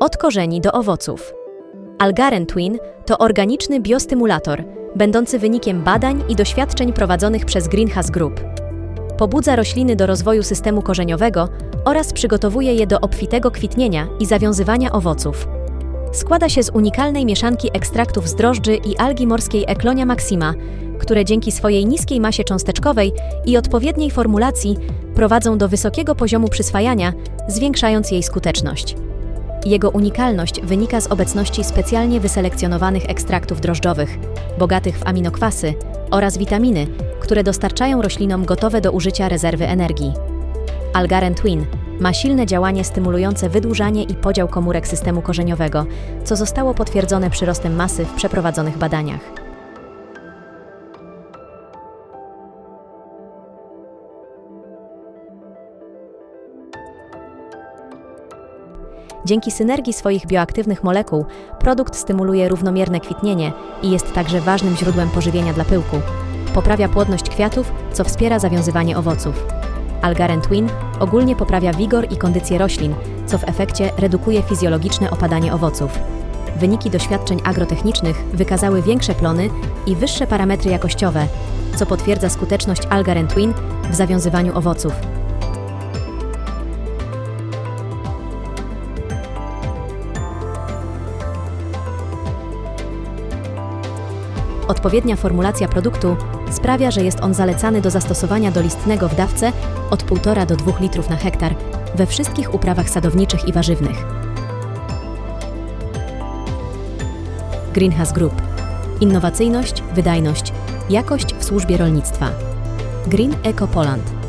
Od korzeni do owoców. Algaren Twin to organiczny biostymulator, będący wynikiem badań i doświadczeń prowadzonych przez Greenhouse Group. Pobudza rośliny do rozwoju systemu korzeniowego oraz przygotowuje je do obfitego kwitnienia i zawiązywania owoców. Składa się z unikalnej mieszanki ekstraktów z drożdży i algi morskiej Eklonia maxima, które dzięki swojej niskiej masie cząsteczkowej i odpowiedniej formulacji prowadzą do wysokiego poziomu przyswajania, zwiększając jej skuteczność. Jego unikalność wynika z obecności specjalnie wyselekcjonowanych ekstraktów drożdżowych, bogatych w aminokwasy oraz witaminy, które dostarczają roślinom gotowe do użycia rezerwy energii. Algaren Twin ma silne działanie stymulujące wydłużanie i podział komórek systemu korzeniowego, co zostało potwierdzone przyrostem masy w przeprowadzonych badaniach. Dzięki synergii swoich bioaktywnych molekuł, produkt stymuluje równomierne kwitnienie i jest także ważnym źródłem pożywienia dla pyłku. Poprawia płodność kwiatów, co wspiera zawiązywanie owoców. Algaren Twin ogólnie poprawia wigor i kondycję roślin, co w efekcie redukuje fizjologiczne opadanie owoców. Wyniki doświadczeń agrotechnicznych wykazały większe plony i wyższe parametry jakościowe, co potwierdza skuteczność Algaren Twin w zawiązywaniu owoców. Odpowiednia formulacja produktu sprawia, że jest on zalecany do zastosowania dolistnego w dawce od 1,5 do 2 litrów na hektar we wszystkich uprawach sadowniczych i warzywnych. Greenhouse Group. Innowacyjność, wydajność, jakość w służbie rolnictwa. Green Eco Poland.